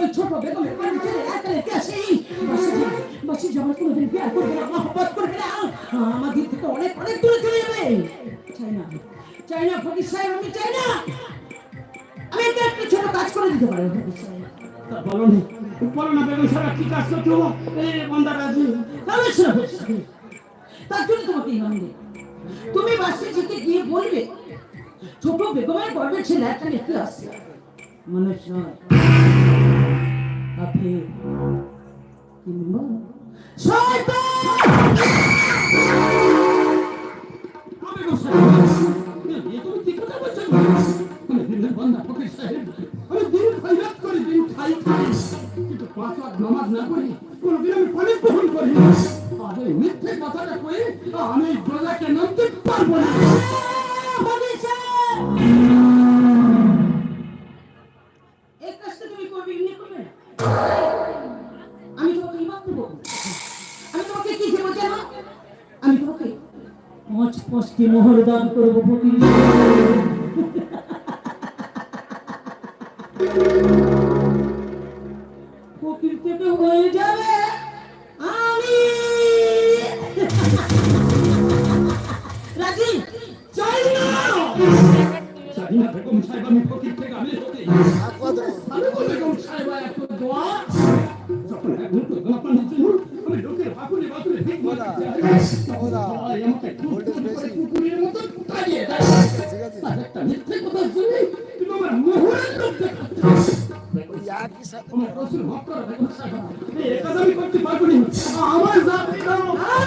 ওই ছোট বেগমের বাড়ি ছেড়ে একা রেখে আসি বাসি বাসি আমার কোনোদিন বিয়ে করবে না মহব্বত করবে না আমার দিক থেকে অনেক অনেক দূরে চলে যাবে। চাই না চাই না ফকির সাহেব আমি চাই না। আমি একটা একটা ছোট কাজ করে দিতে পারি ফকির সাহেব। বলো নি বলো না বেগম সাহেব কি কাজ করতে হব এই বন্দার রাজি তার জন্য তোমাকে দিই তুমি বাসিজিকে গিয়ে বলবে ছোট বেগমের গর্বের ছেলে একটা মেয়ে আসছে। মানুষ নয় আপনি কিংবা নামাজ না করি কোনোদিন আমি পানি গ্রহণ করি মিথ্যে কথাটা কয়ে আমি প্রজাকে নামতে পারব না। পাঁচটি মোহর দান করব ফকির আমি করতে পারব না। আমার জাতি দাও। আর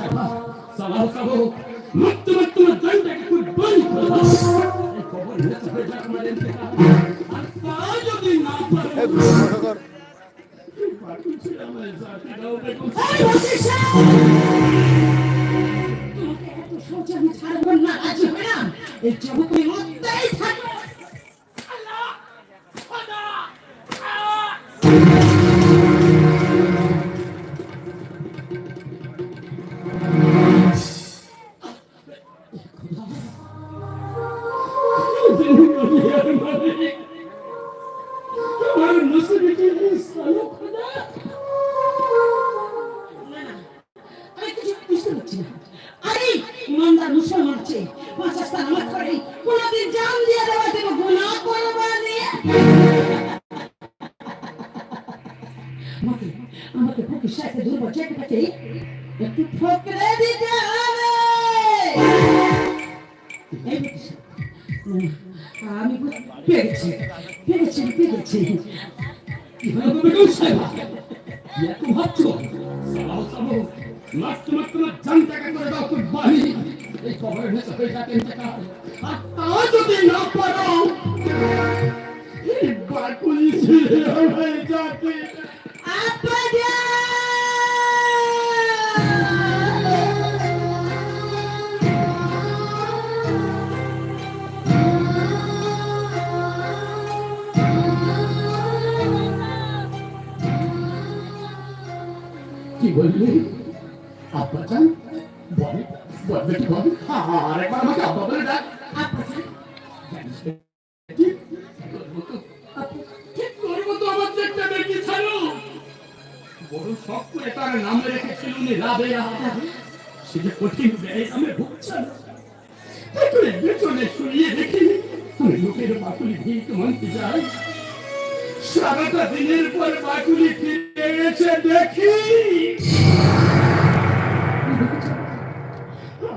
বেগম সালাহ মরতে মরতে আমার জানটাকে খুব বন্ধ এই খবর নিতে হয়ে যাক আমার ইন্তেকাল। আর তা যদি না পারো, দাও এই হবে না এই তুমি মারতেই থাকো আমাকে ফকির সাহেবের দুর্বল চেহারাটাকে একটু ঠকরে দিতে হবে। আমি পেরেছি, পেরেছি, পেরেছি। এত ভাবছ? সালাও মাত্র মাত্র করে দাও তোর বাড়ি। এই খবরের নেশা হয়ে যাকে আর তাও যদি না পারো বাকুলি ছেড়ে হয়ে যাকে আব্বাজা বেটি বল আরেকবার আমাকে আব্বা বলে ডাক বড় শখ করে তার নামে রেখেছিল উনি রাবেয়া সে যে কঠিন ব্যয় আমি ভুগছেন পেছনে পেছনে শুনিয়ে দেখি আমি লোকের বাকুলি ভিড় মানতে যাই সারাটা দিনের পর বাকুলি ফিরে এসে দেখি আমার রাবেয়া, আমার রাবেয়া,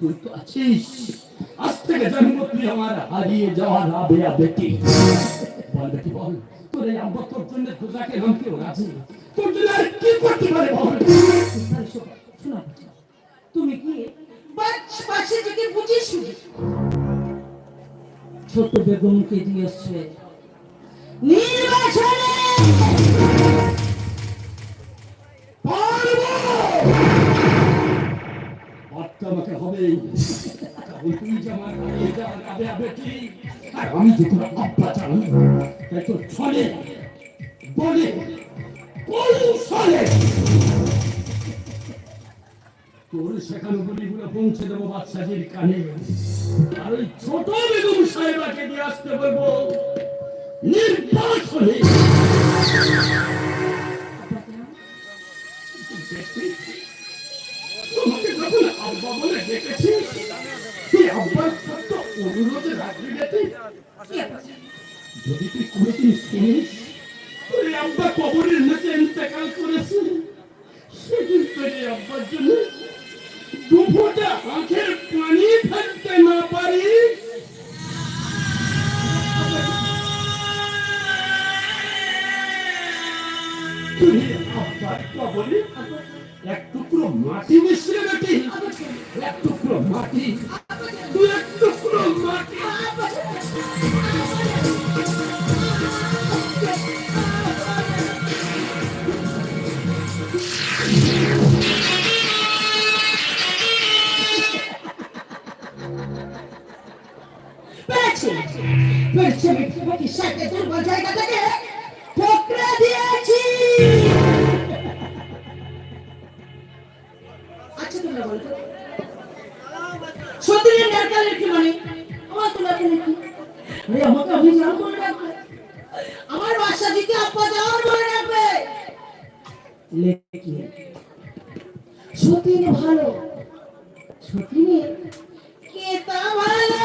তুই তো আছিস। আজ থেকে তুই আমার হারিয়ে যাওয়া বেটি। বল বেটি, বল। তোর এই আব্বা তোর জন্য নাম কেউ রাজি তোর জন্য কি করতে পারে বল? তুমি কি ছোট বেগমকে দিয়েছে নির্বাচনে আমাকে হবে। তুই যে আমার হারিয়ে যাওয়া রাবেয়া আর আমি যে তোর আব্বা জানি ছলে, বলে পৌঁছে দেবো বাচ্চাদের কানে। আর ওই ছোট বেগম সাহেবাকে দিয়ে আসতে বলব নির্বাচনে তোমাকে আব্বা বলে তুই আব্বার সত্য অনুরোধে রাখবি বেটি যদি তুই কোনোদিন শুনিস তুই আব্বা কবরের নিচে ইন্তেকাল করেছে সেদিন তোর আব্বার জন্য দুপুরটা আঁখের পানি ফেলতে না পারিস তুই আব্বার কবরে এক টুকরো মাটি মিশিয়ে বেটি। এক টুকরো মাটি তুই এক টুকরো মাটি পেরেছি পেরেছি আমি তোমাকে সাথে দুর্বল জায়গা থেকে ঠোকরা তোমরা বলো তো সত্যি নেরকালের মানে আমার বাসা দিকে আপা যাওয়ার বলে রাখবে? ভালো। সতীনের কে তা ভালো